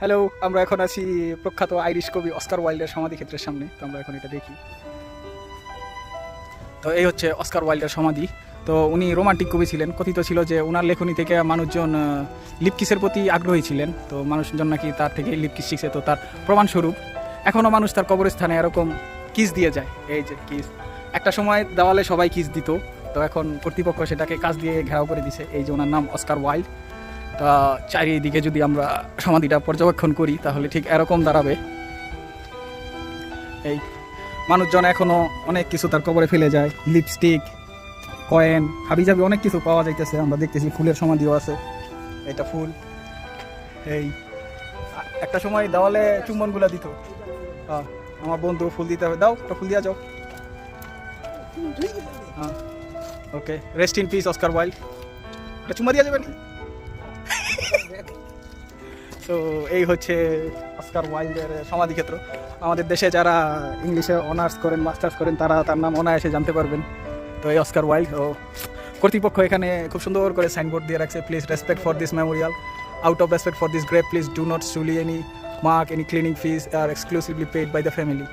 Hello, আমরা এখন আছি প্রখ্যাত আইরিশ কবি অস্কার ওয়াইল্ডের সমাধি ক্ষেত্রের সামনে। তো আমরা এখন এটা দেখি। তো এই হচ্ছে অস্কার ওয়াইল্ডের সমাধি। তো উনি রোমান্টিক কবি ছিলেন। কথিত ছিল যে ওনার লেখনী থেকে মানুষজন লিপকিসের প্রতি আগ্রহী ছিলেন। তো মানুষজন নাকি তার থেকে লিপকিস শিখছে, তো তার প্রমাণস্বরূপ এখনও মানুষ তার কবরস্থানে এরকম কিস দিয়ে যায়। এই যে কিস। একটা সময় দেওয়ালে সবাই কিস দিত। তো এখন কর্তৃপক্ষ সেটাকে কাজ দিয়ে ঘেরাও করে দিছে। এই যে ওনার নাম অস্কার ওয়াইল্ড। তা চারিদিকে যদি আমরা সমাধিটা পর্যবেক্ষণ করি, তাহলে ঠিক এরকম দাঁড়াবে। এই মানুষজন এখনও অনেক কিছু তার কবরে ফেলে যায়। লিপস্টিক কয়েন হাবিজাবি অনেক কিছু পাওয়া যাইতেছে। আমরা দেখতেছি ফুলের সমাধিও আছে। এটা ফুল। এই, একটা সময় দেওয়ালে চুম্বনগুলো দিত। আমার বন্ধু ফুল দিতে হবে। দাও, একটা ফুল দিয়া যাও। Okay rest in peace Oscar Wilde একটা চুমা দিয়া যাবে নি তো এই হচ্ছে অস্কার ওয়াইল্ডের সমাধিক্ষেত্র। আমাদের দেশে যারা ইংলিশে অনার্স করেন মাস্টার্স করেন, তারা তার নাম অনায়াসে জানতে পারবেন। তো এই অস্কার ওয়াইল্ড ও কর্তৃপক্ষ এখানে খুব সুন্দর করে সাইনবোর্ড দিয়ে রাখছে please respect for this memorial out of respect for this grave please do not sully any mark any cleaning fees are exclusively paid by the family